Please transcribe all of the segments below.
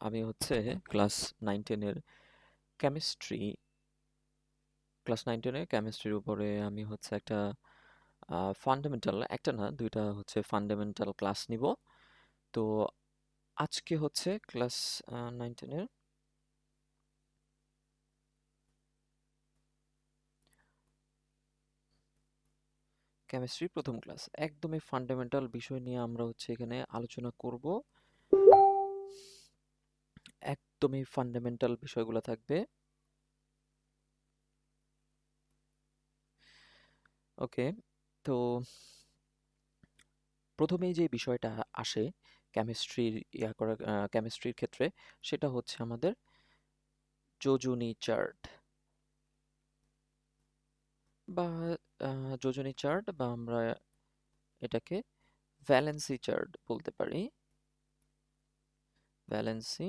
আমি হচ্ছে class nine টেনের কেমিস্ট্রি ক্লাস নাইন টেনের কেমিস্ট্রির উপরে আমি হচ্ছে একটা ফান্ডামেন্টাল একটা না, দুইটা হচ্ছে ফান্ডামেন্টাল ক্লাস নিব। তো আজকে হচ্ছে ক্লাস নাইন টেনের কেমিস্ট্রি প্রথম ক্লাস একদমই ফান্ডামেন্টাল বিষয় নিয়ে আমরা হচ্ছে এখানে আলোচনা করব। একদমই ফান্ডামেন্টাল বিষয়গুলো থাকবে। ওকে তো প্রথমেই যে বিষয়টা আসে কেমিস্ট্রির ইয়া করা কেমিস্ট্রির ক্ষেত্রে, সেটা হচ্ছে আমাদের যোজনী চার্ট বা যোজনী চার্ট বা আমরা এটাকে ভ্যালেন্সি চার্ট বলতে পারি। ভ্যালেন্সি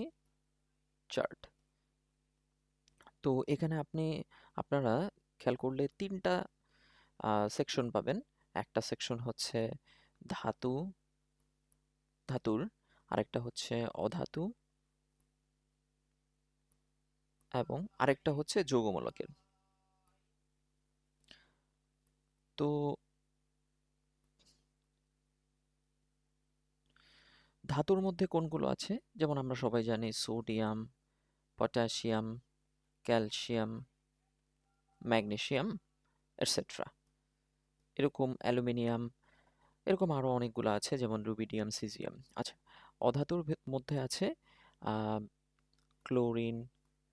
চার্ট তো এখানে আপনি, আপনারা খেয়াল করলে তিনটা সেকশন পাবেন। একটা সেকশন হচ্ছে ধাতু, ধাতুর, আরেকটা হচ্ছে অধাতু এবং আরেকটা হচ্ছে যৌগমূলকের। তো ধাতুর মধ্যে কোনগুলো আছে? যেমন আমরা সবাই জানি sodium potassium calcium magnesium etcetera এরকম অ্যালুমিনিয়াম, এরকম আরও অনেকগুলো আছে, যেমন রুবিডিয়াম, সিজিয়াম। আচ্ছা অধাতুর মধ্যে আছে ক্লোরিন,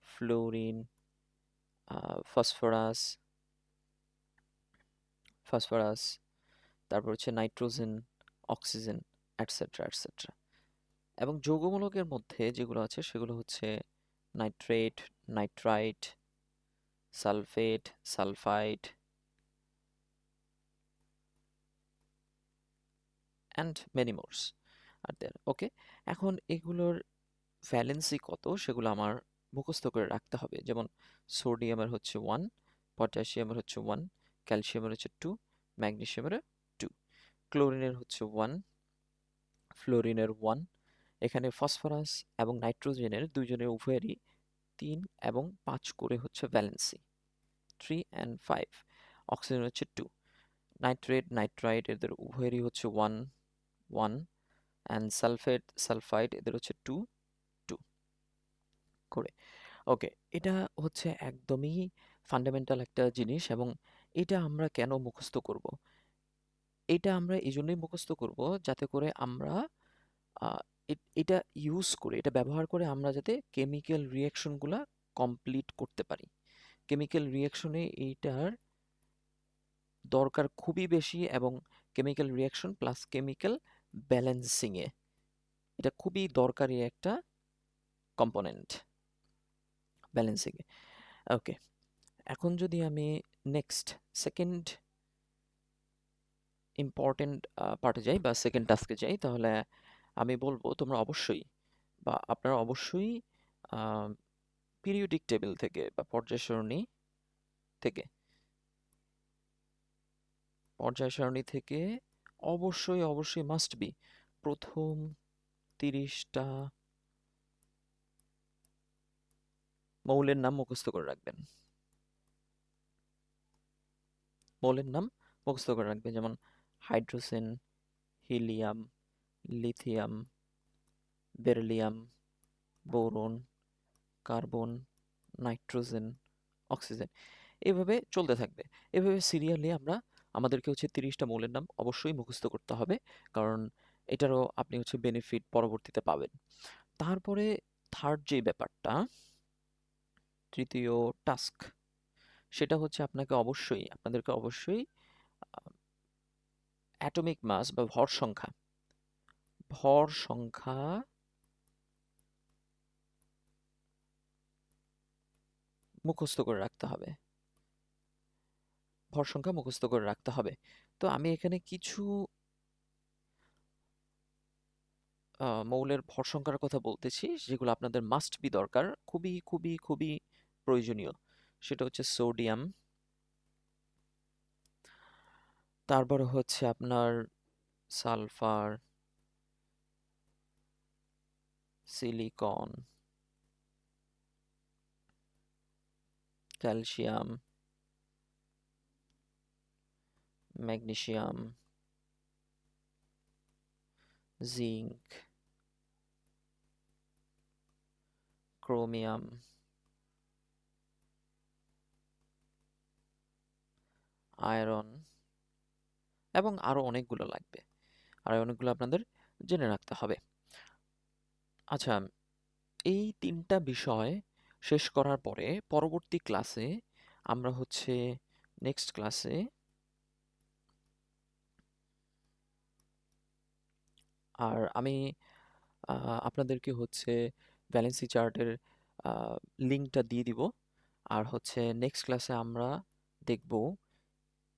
ফ্লোরিন ফসফরাস ফসফরাস, তারপর হচ্ছে নাইট্রোজেন, অক্সিজেন অ্যাটসেট্রা অ্যাটসেট্রা এবং যৌগমূলকের মধ্যে যেগুলো আছে, সেগুলো হচ্ছে nitrate nitrite sulphate sulphide and many mores are there okay এখন এগুলোর ভ্যালেন্সি কত? সেগুলো আমার মুখস্থ করে রাখতে হবে। যেমন সোডিয়ামের হচ্ছে ওয়ান পটাশিয়ামের হচ্ছে ওয়ান ক্যালসিয়ামের হচ্ছে টু ম্যাগনেশিয়ামের টু ক্লোরিনের হচ্ছে ওয়ান ফ্লোরিনের ওয়ান এখানে ফসফরাস এবং নাইট্রোজেনের দুইজনের উভয়েরই তিন এবং পাঁচ করে হচ্ছে valency three and five oxygen হচ্ছে টু নাইট্রেট নাইট্রাইট এদের উভয়েরই হচ্ছে one one and sulphate sulphide এদের হচ্ছে টু টু করে। ওকে এটা হচ্ছে একদমই ফান্ডামেন্টাল একটা জিনিস এবং এটা আমরা কেন মুখস্থ করব? এটা আমরা এই জন্যই মুখস্থ করব যাতে করে আমরা এটা ইউজ করে, এটা ব্যবহার করে আমরা যাতে কেমিক্যাল রিয়াকশনগুলা কমপ্লিট করতে পারি। কেমিক্যাল রিয়াকশনে এইটার দরকার খুবই বেশি এবং কেমিক্যাল রিয়াকশন প্লাস কেমিক্যাল ব্যালেন্সিংয়ে এটা খুবই দরকারি একটা কম্পোনেন্ট ব্যালেন্সিংয়ে ওকে এখন যদি আমি নেক্সট সেকেন্ড ইম্পর্টেন্ট পার্টে যাই বা সেকেন্ড টাস্কে যাই, তাহলে আমি বলব তোমরা অবশ্যই বা আপনারা অবশ্যই পিরিয়ডিক টেবিল থেকে বা পর্যায় সারণী থেকে, পর্যায় সারণী থেকে অবশ্যই অবশ্যই মাস্ট বি প্রথম তিরিশটা মৌলের নাম মুখস্থ করে রাখবেন। মৌলের নাম মুখস্থ করে রাখবেন, যেমন hydrogen helium lithium, beryllium, boron, carbon, nitrogen, oxygen. এভাবে চলতে থাকবে। এভাবে সিরিয়ালি আমরা আমাদেরকে হচ্ছে তিরিশটা মৌলের নাম অবশ্যই মুখস্থ করতে হবে, কারণ এটারও আপনি হচ্ছে বেনিফিট পরবর্তীতে পাবেন। তারপরে থার্ড যে ব্যাপারটা, তৃতীয় টাস্ক সেটা হচ্ছে আপনাকে অবশ্যই, আপনাদেরকে অবশ্যই অ্যাটমিক মাস বা ভর সংখ্যা ভর সংখ্যা মুখস্থ করে রাখতে হবে। ভর সংখ্যা মুখস্থ করে রাখতে হবে। তো আমি এখানে কিছু মৌলের ভর সংখ্যার কথা বলতেছি, যেগুলো আপনাদের মাস্ট বি দরকার, খুবই খুবই খুবই প্রয়োজনীয়। সেটা হচ্ছে সোডিয়াম তারপর হচ্ছে আপনার sulphur silicon calcium magnesium zinc chromium iron এবং আরও অনেকগুলো লাগবে। আর অনেকগুলো আপনাদের জেনে রাখতে হবে। আচ্ছা এই তিনটা বিষয় শেষ করার পরে পরবর্তী ক্লাসে আমরা হচ্ছে নেক্সট ক্লাসে আর আমি আপনাদেরকে হচ্ছে ভ্যালেন্সি চার্টের লিঙ্কটা দিয়ে দিব। আর হচ্ছে নেক্সট ক্লাসে আমরা দেখব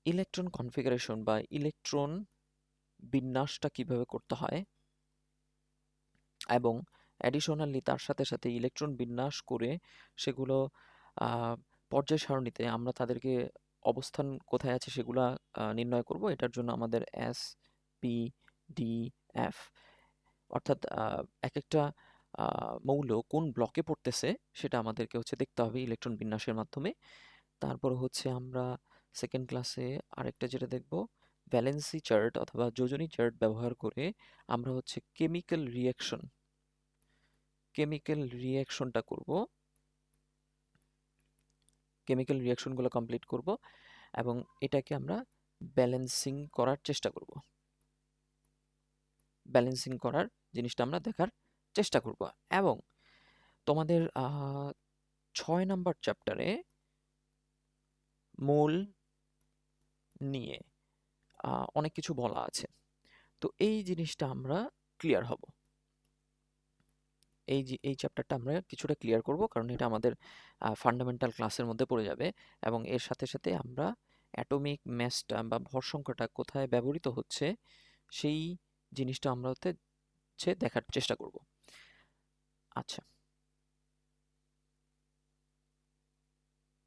ইলেকট্রন কনফিগারেশন বা ইলেকট্রন বিন্যাসটা কীভাবে করতে হয় এবং অ্যাডিশনালি তার সাথে সাথে ইলেকট্রন বিন্যাস করে সেগুলো পর্যায় সারণীতে আমরা তাদেরকে অবস্থান কোথায় আছে সেগুলা নির্ণয় করব। এটার জন্য আমাদের এস পি ডি এফ অর্থাৎ এক একটা মৌল কোন ব্লকে পড়তেছে সেটা আমাদেরকে হচ্ছে দেখতে হবে ইলেকট্রন বিন্যাসের মাধ্যমে। তারপর হচ্ছে আমরা সেকেন্ড ক্লাসে আরেকটা যেটা দেখব ভ্যালেন্সি চার্ট অথবা যোজনী চার্ট ব্যবহার করে আমরা হচ্ছে কেমিক্যাল রিয়াকশন কেমিক্যাল রিয়াকশনটা করব। কেমিক্যাল রিয়াকশনগুলো কমপ্লিট করব এবং এটাকে আমরা ব্যালেন্সিং করার চেষ্টা করব। ব্যালেন্সিং করার জিনিসটা আমরা দেখার চেষ্টা করব এবং তোমাদের ছয় নাম্বার চ্যাপ্টারে মূল নিয়ে অনেক কিছু বলা আছে। তো এই জিনিসটা আমরা ক্লিয়ার হব। এই যে, এই চ্যাপ্টারটা আমরা কিছুটা ক্লিয়ার করব। কারণ এটা আমাদের ফান্ডামেন্টাল ক্লাসের মধ্যে পড়ে যাবে। এবং এর সাথে সাথে আমরা অ্যাটমিক ম্যাসটা বা ভর সংখ্যাটা কোথায় ব্যবহৃত হচ্ছে, সেই জিনিসটা আমরা হচ্ছে দেখার চেষ্টা করব। আচ্ছা।